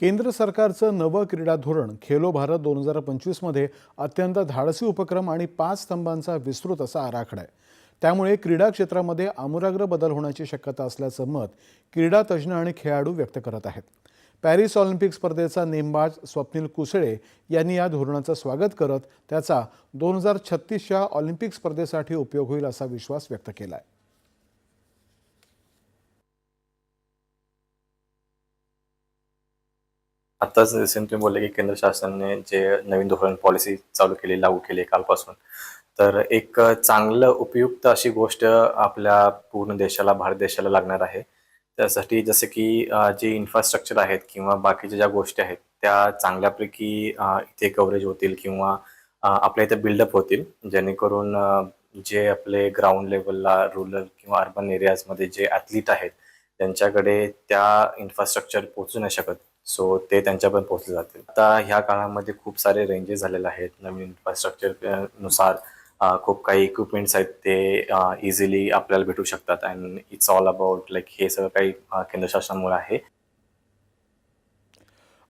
केंद्र सरकारचं नवं क्रीडा धोरण खेलो भारत दोन हजार पंचवीसमध्ये अत्यंत धाडसी उपक्रम आणि पाच स्तंभांचा विस्तृत असा आराखडा आहे. त्यामुळे क्रीडा क्षेत्रामध्ये आमूलाग्र बदल होण्याची शक्यता असल्याचं मत क्रीडा तज्ज्ञ आणि खेळाडू व्यक्त करत आहेत. पॅरिस ऑलिम्पिक स्पर्धेचा नेमबाज स्वप्नील कुसळे यांनी या धोरणाचं स्वागत करत त्याचा दोन हजार छत्तीसच्या ऑलिम्पिक स्पर्धेसाठी उपयोग होईल असा विश्वास व्यक्त केला आहे आत्ताच रिसेंट तुम्ही बोलले की केंद्र शासनाने जे नवीन धोरण पॉलिसी चालू केली लागू केली कालपासून. तर एक चांगलं उपयुक्त अशी गोष्ट आपल्या पूर्ण देशाला भारत देशाला लागणार आहे. त्यासाठी जसं की जे इन्फ्रास्ट्रक्चर आहेत किंवा बाकीच्या ज्या गोष्टी आहेत त्या चांगल्यापैकी इथे कव्हरेज होतील किंवा आपल्या इथे बिल्डअप होतील. जेणेकरून जे आपले ग्राउंड लेवलला रुरल किंवा अर्बन एरियाजमध्ये जे ॲथलीट आहेत त्यांच्याकडे त्या इन्फ्रास्ट्रक्चर पोहोचू नाही शकत. सो ते त्यांच्यापर्यंत पोहोचले जातील. आता ह्या काळामध्ये खूप सारे रेंजेस झालेले आहेत. नवीन इन्फ्रास्ट्रक्चरनुसार खूप काही इक्विपमेंट्स आहेत ते इझिली आपल्याला भेटू शकतात. And it's all about like हे सगळं काही केंद्र शासनामुळे आहे.